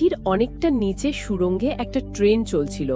মাটির অনেকটা নিচে সুড়ঙ্গে একটা ট্রেন চলছিল,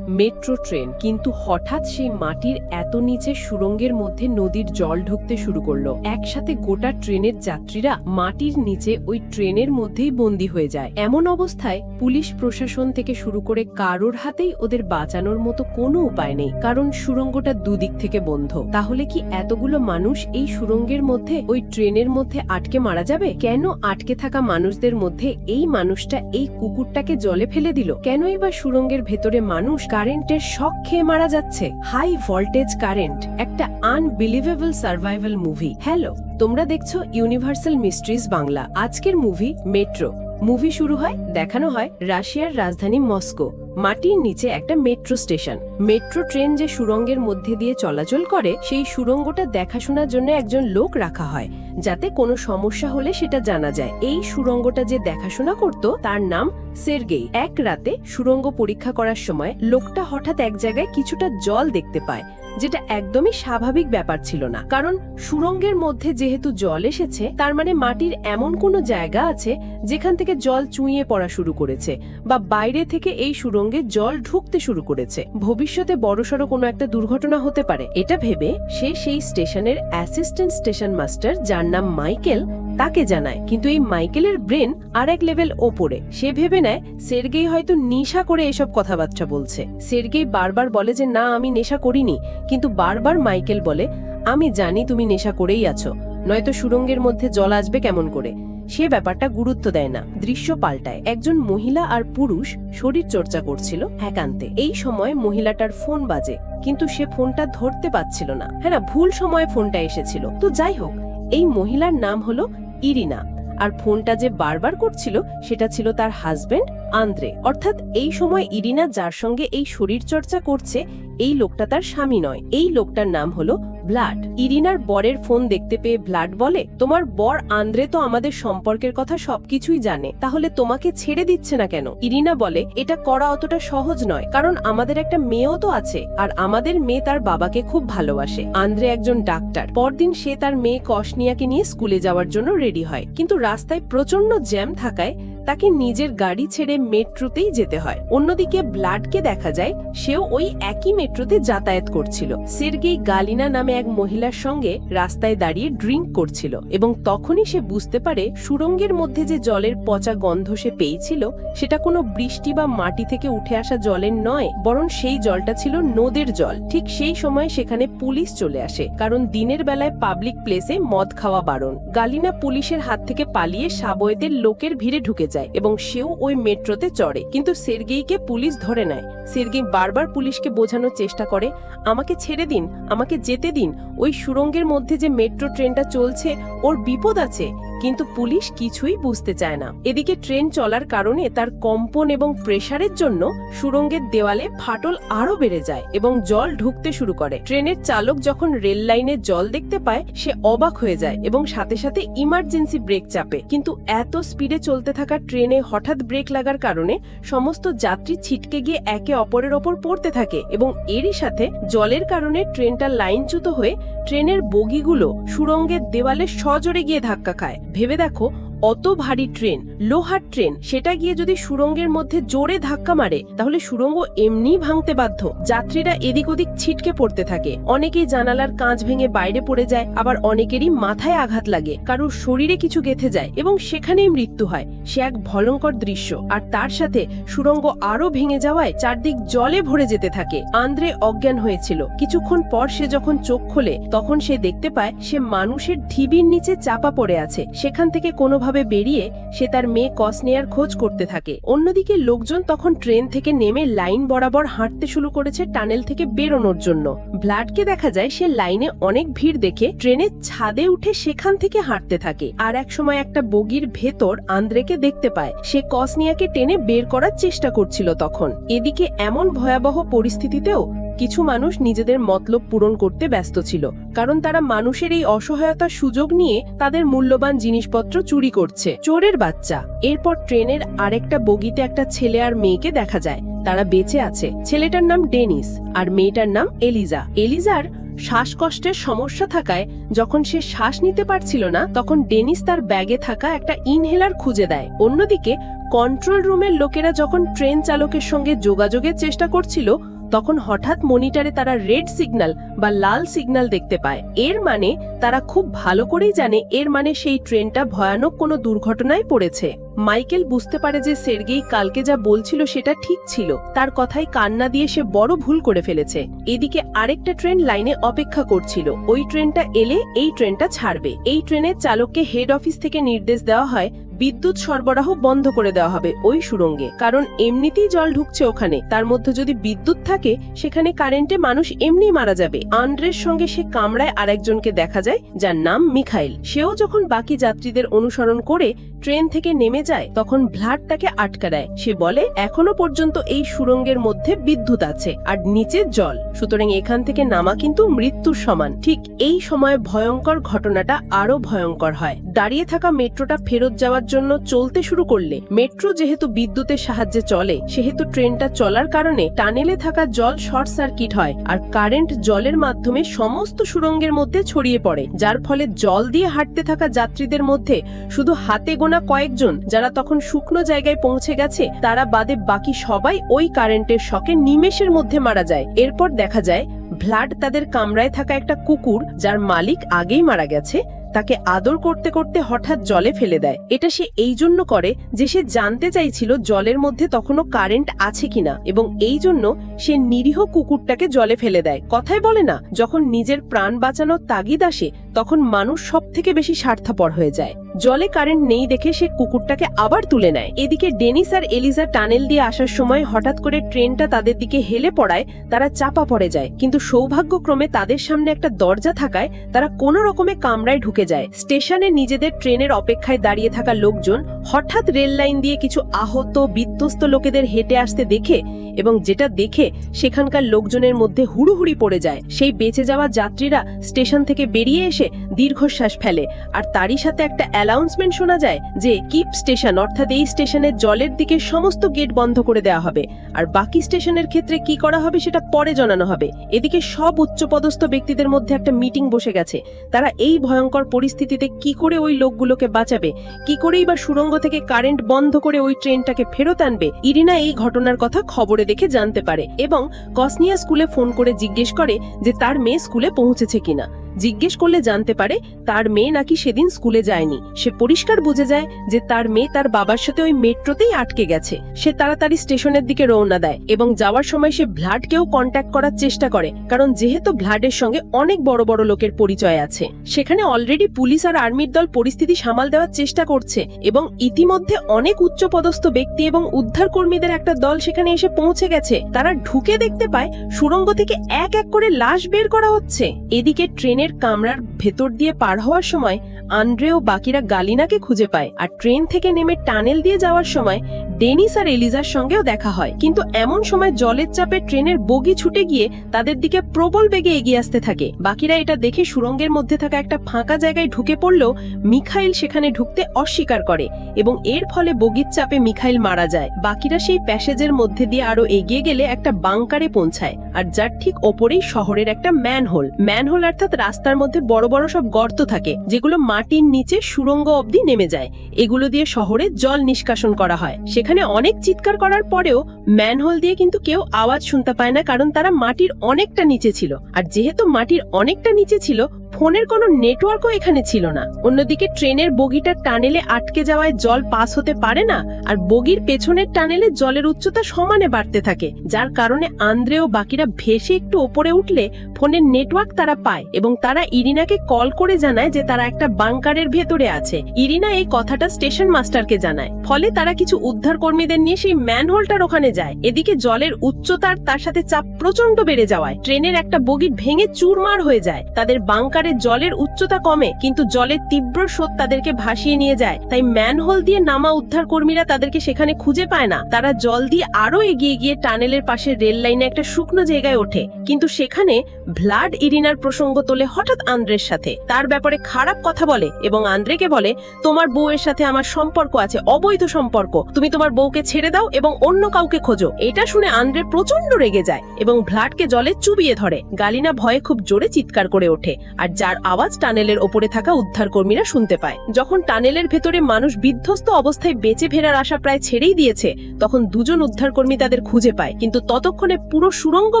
মেট্রো ট্রেন। কিন্তু হঠাৎ সেই মাটির এত নিচে সুড়ঙ্গের মধ্যে নদীর জল ঢুকতে শুরু করল। একসাথে গোটা ট্রেনের যাত্রীরা মাটির নিচে ওই ট্রেনের মধ্যেই বন্দী হয়ে যায়। এমন অবস্থায় পুলিশ প্রশাসন থেকে শুরু করে কারোর হাতেই ওদের বাঁচানোর মতো কোনো উপায় নেই, কারণ সুড়ঙ্গটা দুদিক থেকে বন্ধ। তাহলে কি এতগুলো মানুষ এই সুড়ঙ্গের মধ্যে, ওই ট্রেনের মধ্যে আটকে মারা যাবে? কেন আটকে থাকা মানুষদের মধ্যে এই মানুষটা এই কুকুরটাকে জলে ফেলে দিল। কেনই বা সুরঙ্গের ভেতরে মানুষ কারেন্টের শখ খেয়ে মারা যাচ্ছে? হাই ভোল্টেজ কারেন্ট, একটা আনবিলিভেবল সার্ভাইভাল মুভি। হ্যালো, তোমরা দেখছ ইউনিভার্সাল মিস্ট্রিজ বাংলা। আজকের মুভি, মেট্রো। মুভি শুরু হয়, দেখানো হয় রাশিয়ার রাজধানী মস্কো। মাটির নিচে একটা মেট্রো স্টেশন। মেট্রো ট্রেন যে সুরঙ্গের মধ্যে দিয়ে চলাচল করে, সেই সুরঙ্গটা দেখাশোনার জন্য একজন লোক রাখা হয়, যাতে কোনো সমস্যা হলে সেটা জানা যায়। এই সুরঙ্গটা যে দেখাশোনা করত, তার নাম সের্গেই এক রাতে সুড়ঙ্গ পরীক্ষা করার সময় লোকটা হঠাৎ এক জায়গায় কিছুটা জল দেখতে পায়, যেটা একদমই স্বাভাবিক ব্যাপার ছিল না। কারণ সুড়ঙ্গের মধ্যে যেহেতু জল এসেছে, তার মানে মাটির এমন কোনো জায়গা আছে যেখান থেকে জল চুইয়ে পড়া শুরু করেছে বা বাইরে থেকে এই সুড়ঙ্গে জল ঢুকতে শুরু করেছে। ভবিষ্যতে বড়সড় কোনো একটা দুর্ঘটনা হতে পারে। এটা ভেবে সে সেই স্টেশনের অ্যাসিস্ট্যান্ট স্টেশন মাস্টার যার নাম মাইকেল তাকে জানায়, কিন্তু এই মাইকেলের ব্রেন আর এক লেভেল ওপরে। সে ভেবে নেয়, সের্গেই হয়তো নেশা করে এসব কথাবার্তা বলছে। সের্গেই বারবার বলে যে, না, আমি নেশা করিনি। কিন্তু বারবার মাইকেল বলে, আমি জানি তুমি নেশা করেই আছো। নয়তো সুরঙ্গের মধ্যে জল আসবে কেমন করে? সে ব্যাপারটা গুরুত্ব দেয় না। দৃশ্য পাল্টায়। একজন মহিলা আর পুরুষ শরীর চর্চা করছিল একান্তে। এই সময় মহিলাটার ফোন বাজে, কিন্তু সে ফোনটা ধরতে পাচ্ছিল না। হ্যাঁ ভুল সময়ে ফোনটা এসেছিল। তো যাই হোক, এই মহিলার নাম হলো ইরিনা। আর ফোনটা যে বারবার করছিল সেটা ছিল তার হাজবেন্ড আন্দ্রে। অর্থাৎ এই সময় ইরিনা যার সঙ্গে এই শরীর চর্চা করছে, এই লোকটা তার স্বামী নয়। এই লোকটার নাম হলো ব্লাড। ইরিনার বরের ফোন দেখতে পেয়ে ব্লাড বলে, তোমার বর আন্দ্রে তো আমাদের সম্পর্কের কথা সবকিছুই জানে, তাহলে তোমাকে ছেড়ে দিচ্ছে না কেন? ইরিনা বলে, এটা করা অতটা সহজ নয়, কারণ আমাদের একটা মেয়েও তো আছে, আর আমাদের মেয়ে তার বাবাকে খুব ভালোবাসে। আন্দ্রে একজন ডাক্তার। পরদিন সে তার মেয়ে কসনিয়াকে নিয়ে স্কুলে যাওয়ার জন্য রেডি হয়। কিন্তু রাস্তায় প্রচণ্ড জ্যাম থাকায় তাকে নিজের গাড়ি ছেড়ে মেট্রোতেই যেতে হয়। অন্যদিকে ব্লাডকে দেখা যায়, সেও ওই একই মেট্রোতে যাতায়াত করছিল। সের্গেই গালিনা নামে এক মহিলার সঙ্গে রাস্তায় দাঁড়িয়ে ড্রিঙ্ক করছিল এবং তখনই সে বুঝতে পারে সুরঙ্গের মধ্যে যে জলের পচা গন্ধ সে পেয়েছিল, সেটা কোনো বৃষ্টি বা মাটি থেকে উঠে আসা জলের নয়, বরং সেই জলটা ছিল নদের জল। ঠিক সেই সময় সেখানে পুলিশ চলে আসে, কারণ দিনের বেলায় পাবলিক প্লেসে মদ খাওয়া বারণ। গালিনা পুলিশের হাত থেকে পালিয়ে সাবয়েতের লোকের ভিড়ে ঢুকে যায়। এবং সেও ওই মেট্রোতে চড়ে। কিন্তু সের্গেইকে পুলিশ ধরে নেয়। সের্গেই বারবার পুলিশকে বোঝানোর চেষ্টা করে, আমাকে ছেড়ে দিন, আমাকে যেতে দিন। ওই সুরঙ্গের মধ্যে যে মেট্রো ট্রেনটা চলছে, ওর বিপদ আছে। কিন্তু পুলিশ কিছুই বুঝতে চায় না। এদিকে ট্রেন চলার কারণে তার কম্পন এবং প্রেসারের জন্য সুরঙ্গের দেওয়ালে ফাটল আরও বেড়ে যায় এবং জল ঢুকতে শুরু করে। ট্রেনের চালক যখন রেল লাইনে জল দেখতে পায়, সে অবাক হয়ে যায় এবং সাথে সাথে ইমার্জেন্সি ব্রেক চাপে। কিন্তু এত স্পিডে চলতে থাকা ট্রেনে হঠাৎ ব্রেক লাগার কারণে সমস্ত যাত্রী ছিটকে গিয়ে একে অপরের ওপর পড়তে থাকে এবং এরই সাথে জলের কারণে ট্রেনটা লাইনচ্যুত হয়ে ট্রেনের বগিগুলো সুরঙ্গের দেওয়ালে সজোরে গিয়ে ধাক্কা খায়। ভেবে দেখো অত ভারী ট্রেন, লোহার ট্রেন, সেটা গিয়ে যদি সুরঙ্গের মধ্যে জোরে ধাক্কা মারে, তাহলে সুরঙ্গ এমনি ভাঙতে বাধ্য। যাত্রীরা এদিক ওদিক ছিটকে পড়তে থাকে। অনেকেই জানালার কাঁচ ভেঙে বাইরে পড়ে যায়, আবার অনেকেরই মাথায় আঘাত লাগে। কারোর শরীরে কিছু গেথে যায় এবং সেখানেই মৃত্যু হয়। সে এক ভয়ঙ্কর দৃশ্য। আর তার সাথে সুরঙ্গ আরও ভেঙে যাওয়ায় চারদিক জলে ভরে যেতে থাকে। আন্দ্রে অজ্ঞান হয়েছিল। কিছুক্ষণ পর সে যখন চোখ খোলে, তখন সে দেখতে পায়, সে মানুষের ঢিবির নিচে চাপা পড়ে আছে। সেখান থেকে কোনোভাবে বেরিয়ে সে তার মেয়ে কসনেয়ার খোঁজ করতে থাকে। অন্যদিকে লোকজন তখন ট্রেন থেকে নেমে লাইন বরাবর হাঁটতে শুরু করেছে টানেল থেকে বেরোনোর জন্য। ব্লাডকে দেখা যায় সে লাইনে অনেক ভিড় দেখে ট্রেনের ছাদে উঠে সেখান থেকে হাঁটতে থাকে। আর এক সময় একটা বগির ভেতর আন্দ্রেকে দেখতে পায়। সে কসনিয়াকে টেনে বের করার চেষ্টা করছিল তখন। এদিকে এমন ভয়াবহ পরিস্থিতিতেও কিছু মানুষ নিজেদের মতলব পূরণ করতে ব্যস্ত ছিল, কারণ তারা মানুষের এই অসহায়তার সুযোগ নিয়ে তাদের মূল্যবান জিনিসপত্র চুরি করছে। চোরের বাচ্চা। এরপর ট্রেনের আরেকটা বগিতে একটা ছেলে আর মেয়েকে দেখা যায়। তারা বেঁচে আছে। ছেলেটার নাম ডেনিস আর মেয়েটার নাম এলিজা। এলিজার শ্বাসকষ্টের সমস্যা থাকায় যখন সে শ্বাস নিতে পারছিল না, তখন ডেনিস তার ব্যাগে থাকা একটা ইনহেলার খুঁজে দেয়। অন্যদিকে, কন্ট্রোল রুমের লোকেরা যখন ট্রেন চালকের সঙ্গে যোগাযোগের চেষ্টা করছিল তখন হঠাৎ মনিটরে তারা রেড সিগন্যাল বা লাল সিগন্যাল দেখতে পায়। এর মানে তারা খুব ভালো করেই জানে এর মানে সেই ট্রেনটা ভয়ানক কোনো দুর্ঘটনায় পড়েছে। মাইকেল বুঝতে পারে যে সের্গেই কালকে যা বলছিল সেটা ঠিক ছিল। তার কথাই কান্না দিয়ে সে বড় ভুল করে ফেলেছে। এদিকে আরেকটা ট্রেন লাইনে অপেক্ষা করছিল। ওই ট্রেনটা এলে এই ট্রেনটা ছাড়বে। এই ট্রেনের চালককে হেড অফিস থেকে নির্দেশ দেওয়া হয় বিদ্যুৎ সরবরাহ বন্ধ করে দেওয়া হবে ওই সুড়ঙ্গে। কারণ এমনিতেই জল ঢুকছে ওখানে। তার মধ্যে যদি বিদ্যুৎ থাকে, সেখানে কারেন্টে মানুষ এমনি মারা যাবে। আন্দ্রের সঙ্গে সে কামরায় আরেকজনকে দেখা যায়, যার নাম মিখাইল। সেও যখন বাকি যাত্রীদের অনুসরণ করে ট্রেন থেকে নেমে যায়, তখন ভ্লাড তাকে আটকা দেয়। সে বলে, এখনও পর্যন্ত এই সুরঙ্গের মধ্যে বিদ্যুৎ আছে, আর নিচে জল। সুতরাং এখান থেকে নামা কিন্তু মৃত্যুর সমান। ঠিক এই সময় ভয়ঙ্কর ঘটনাটা আরও ভয়ঙ্কর হয়। দাঁড়িয়ে থাকা মেট্রোটা ফেরত যাওয়ার জন্য চলতে শুরু করলে মেট্রো যেহেতু বিদ্যুতের সাহায্যে চলে, সেহেতু ট্রেনটা চলার কারণে টানেলে থাকা জল শর্ট সার্কিট হয় আর কারেন্ট জলের মাধ্যমে সমস্ত সুড়ঙ্গের মধ্যে ছড়িয়ে পড়ে, যার ফলে জল দিয়ে হাঁটতে থাকা যাত্রীদের মধ্যে শুধু হাতে গোনা কয়েকজন যারা তখন শুকনো জায়গায় পৌঁছে গেছে, তারা বাদে বাকি সবাই ওই কারেন্টের শকে নিমেষের মধ্যে মারা যায়। এরপর দেখা যায় ভ্লাড তাদের কামরায় থাকা একটা কুকুর যার মালিক আগেই মারা গেছে তাকে আদর করতে করতে হঠাৎ জলে ফেলে দেয়। এটা সে এই জন্য করে যে সে জানতে চাইছিল জলের মধ্যে তখনও কারেন্ট আছে কিনা এবং এই জন্য সে নিরীহ কুকুরটাকে জলে ফেলে দেয়। কথায় বলে না, যখন নিজের প্রাণ বাঁচানোর তাগিদ আসে, তখন মানুষ সব থেকে বেশি স্বার্থপর হয়ে যায়। জলে কারেন্ট নেই দেখে সে কুকুরটাকে আবার তুলে নেয়। এদিকে ডেনিস আর এলিজা টানেল দিয়ে আসার সময় হঠাৎ করে ট্রেনটা তাদের দিকে হেলে পড়ায় তারা চাপা পড়ে যায়। কিন্তু সৌভাগ্যক্রমে তাদের সামনে একটা দরজা থাকায় তারা কোনো রকমে কামরায় ঢুকে যায়। স্টেশনে নিজেদের ট্রেনের অপেক্ষায় দাঁড়িয়ে থাকা লোকজন হঠাৎ রেল লাইন দিয়ে কিছু আহত, বিধ্বস্ত লোকেদের হেঁটে আসতে দেখে এবং যেটা দেখে সেখানকার লোকজনের মধ্যে হুড়ুহুড়ি পড়ে যায়। সেই বেঁচে যাওয়া যাত্রীরা স্টেশন থেকে বেরিয়ে এসে দীর্ঘশ্বাস ফেলে। আর তারই সাথে একটা অ্যানাউন্সমেন্ট শোনা যায় যে কিপ স্টেশন অর্থাৎ এই স্টেশনের জলের দিকে সমস্ত গেট বন্ধ করে দেওয়া হবে। আর বাকি স্টেশনের ক্ষেত্রে কি করা হবে সেটা পরে জানানো হবে। এদিকে সব উচ্চপদস্থ ব্যক্তিদের মধ্যে একটা মিটিং বসে গেছে। তারা এই ভয়ঙ্কর পরিস্থিতিতে কি করে ওই লোকগুলোকে বাঁচাবে? কি করেই বা সুড়ঙ্গ থেকে কারেন্ট বন্ধ করে ওই ট্রেনটাকে ফেরত আনবে? ইরিনা এই ঘটনার কথা খবরে দেখে জানতে পারে এবং কসনিয়া স্কুলে ফোন করে জিজ্ঞেস করে যে তার মেয়ে স্কুলে পৌঁছেছে কিনা। জিজ্ঞেস করলে জানতে পারে তার মেয়ে নাকি সেদিন স্কুলে যায়নি। সে পরিষ্কার বুঝে যায় যে তার মেয়ে তার বাবার সাথে ওই মেট্রোতেই আটকে গেছে। সে তাড়াতাড়ি স্টেশনের দিকে রওনা দেয় এবং যাওয়ার সময় সে ভ্লাডকেও কন্ট্যাক্ট করার চেষ্টা করে, কারণ যেহেতু ভ্লাডের সঙ্গে অনেক বড় বড় লোকের পরিচয় আছে। সেখানে অলরেডি পুলিশ আর আর্মির দল পরিস্থিতি সামাল দেওয়ার চেষ্টা করছে এবং ইতিমধ্যে অনেক উচ্চপদস্থ ব্যক্তি এবং উদ্ধার কর্মীদের একটা দল সেখানে এসে পৌঁছে গেছে। তারা ঢুকে দেখতে পায় সুড়ঙ্গ থেকে এক এক করে লাশ বের করা হচ্ছে। এদিকে ট্রেনের কামরার ভেতর দিয়ে পার হওয়ার সময় আন্দ্রে ও বাকিরা গালিনাকে খুঁজে পায় আর ট্রেন থেকে নেমে টানেল দিয়ে যাওয়ার সময় ডেনিস আর এলিজার সঙ্গেও দেখা হয়। কিন্তু এমন সময় জলের চাপে ট্রেনের বগি ছুটে গিয়ে তাদের দিকে প্রবল বেগে এগিয়ে আসতে থাকে। বাকিরা এটা দেখে সুরঙ্গের মধ্যে থাকা একটা ফাঁকা জায়গায় ঢুকে পড়লেও মিখাইল সেখানে ঢুকতে অস্বীকার করে এবং এর ফলে বগির চাপে মিখাইল মারা যায়। বাকিরা সেই প্যাসেজের মধ্যে দিয়ে আরও এগিয়ে গেলে একটা বাংকারে পৌঁছায় আর যার ঠিক ওপরেই শহরের একটা ম্যানহোল। ম্যানহোল অর্থাৎ রাস্তার মধ্যে বড় বড় সব গর্ত থাকে, যেগুলো মাটির নিচে সুরঙ্গ অবধি নেমে যায়। এগুলো দিয়ে শহরে জল নিষ্কাশন করা হয়। সেখানে অনেক চিৎকার করার পরেও ম্যানহোল দিয়ে কিন্তু কেউ আওয়াজ শুনতে পায় না, কারণ তারা মাটির অনেকটা নিচে ছিল। আর যেহেতু মাটির অনেকটা নিচে ছিল ফোনের কোনো নেটওয়ার্কও এখানে ছিল না। অন্যদিকে ট্রেনের বগিটা টানেলে আটকে যাওয়ায় জল পাস হতে পারে না, আর বগির পেছনের টানেলে জলের উচ্চতা সমানে বাড়তে থাকে, যার কারণে আন্দ্রে ও বাকিরা ভেসে একটু ওপরে উঠলে ফোনের নেটওয়ার্ক তারা পায় এবং তারা ইরিনাকে কল করে জানায় যে তারা একটা বাংকারের ভেতরে আছে। ইরিনা এই কথাটা স্টেশন মাস্টারকে জানায়, ফলে তারা কিছু উদ্ধার কর্মীদের নিয়ে সেই ম্যানহোলটার ওখানে যায়। এদিকে জলের উচ্চতার তার সাথে চাপ প্রচণ্ড বেড়ে যাওয়ায় ট্রেনের একটা বগি ভেঙে চুরমার হয়ে যায়। তাদের বাংকারে জলের উচ্চতা কমে, কিন্তু জলের তীব্র স্রোত তাদেরকে ভাসিয়ে নিয়ে যায়। তাই ম্যানহোল দিয়ে নামা উদ্ধার কর্মীরা তাদেরকে সেখানে খুঁজে পায় না। তারা জল দিয়ে আরও এগিয়ে গিয়ে টানেলের পাশে রেল লাইনে একটা শুকনো জায়গায় ওঠে। কিন্তু সেখানে ভ্লাড ইরিনার প্রসঙ্গ তোলে হঠাৎ আন্দ্রের সাথে। তার ব্যাপারে খারাপ কথা বলে এবং আন্দ্রেকে বলে, তোমার বউয়ের সাথে আমার সম্পর্ক আছে, অবৈধ সম্পর্ক। তুমি তোমার বউকে ছেড়ে দাও এবং অন্য কাউকে খোঁজো। এটা শুনে আন্দ্রে প্রচণ্ড রেগে যায় এবং ভ্লাডকে জলে চুবিয়ে ধরে। গালিনা ভয়ে খুব জোরে চিৎকার করে ওঠে। আর যার আওয়াজ টানেলের ওপরে থাকা উদ্ধারকর্মীরা শুনতে পায়। যখন টানেলের ভেতরে মানুষ বিধ্বস্ত অবস্থায় বেঁচে ফেরার আশা প্রায় ছেড়েই দিয়েছে, তখন দুজন উদ্ধারকর্মী তাদের খুঁজে পায়। কিন্তু ততক্ষণে পুরো সুড়ঙ্গ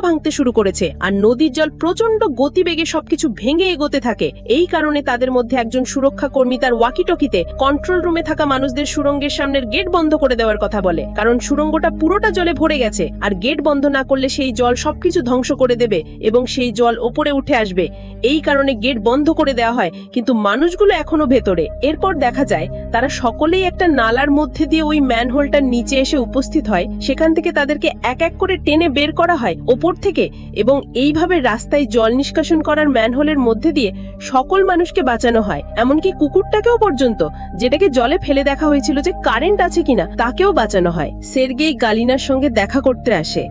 ভাঙতে শুরু করেছে আর নদীর জল প্রচণ্ড গতিবেগে সবকিছু ভেঙে এগোতে থাকে। এই কারণে তাদের মধ্যে একজন সুরক্ষা কর্মী তার ওয়াকিটকিতে কন্ট্রোল রুমে থাকা মানুষদের সুড়ঙ্গের সামনের গেট বন্ধ করে দেওয়ার কথা বলে। কারণ সুড়ঙ্গটা পুরোটা জলে ভরে গেছে আর গেট বন্ধ না করলে সেই জল সবকিছু ধ্বংস করে দেবে এবং সেই জল ওপরে উঠে আসবে। এই কারণে গেট বন্ধ করে দেওয়া হয়, কিন্তু মানুষগুলো এখনও ভেতরে। এরপর দেখা যায়, তারা সকলেই একটা নালার মধ্যে দিয়ে ওই ম্যানহোলটার নিচে এসে উপস্থিত হয়, সেখান থেকে তাদেরকে এক এক করে টেনে বের করা হয় ওপর থেকে এবং এইভাবে রাস্তায় জল নিষ্কাশন করার ম্যানহোলের মধ্যে দিয়ে সকল মানুষকে বাঁচানো হয়। এমনকি কুকুরটাকেও পর্যন্ত, যেটাকে জলে ফেলে দেখা হয়েছিল যে কারেন্ট আছে কিনা, তাকেও বাঁচানো হয়। সের্গেই গালিনার সঙ্গে দেখা করতে আসে।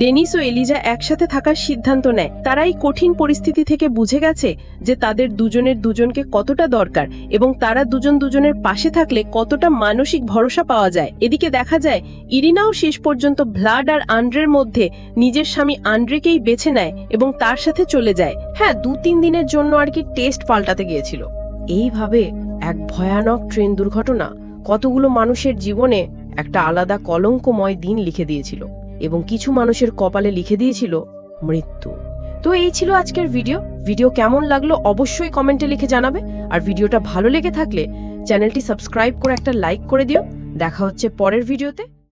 ডেনিস ও এলিজা একসাথে থাকার সিদ্ধান্ত নেয়। তারা এই কঠিন পরিস্থিতি থেকে বুঝে গেছে যে তাদের দুজনের দুজনকে কতটা দরকার এবং তারা দুজন দুজনের পাশে থাকলে কতটা মানসিক ভরসা পাওয়া যায়। এদিকে দেখা যায়, ইরিনাও শেষ পর্যন্ত ভ্লাড আর আন্ড্রের মধ্যে নিজের স্বামী আন্ড্রেকেই বেছে নেয় এবং তার সাথে চলে যায়। হ্যাঁ দু তিন দিনের জন্য আর কি টেস্ট পাল্টাতে গিয়েছিল। এইভাবে এক ভয়ানক ট্রেন দুর্ঘটনা কতগুলো মানুষের জীবনে একটা আলাদা কলঙ্কময় দিন লিখে দিয়েছিল। এবং কিছু মানুষের কপালে লিখে দিয়েছিল মৃত্যু। তো এই ছিল আজকের ভিডিও। ভিডিও কেমন লাগল অবশ্যই কমেন্টে লিখে জানাবে। আর ভিডিওটা ভালো লেগে থাকলে চ্যানেলটি সাবস্ক্রাইব করে একটা লাইক করে দিও। দেখা হচ্ছে পরের ভিডিওতে।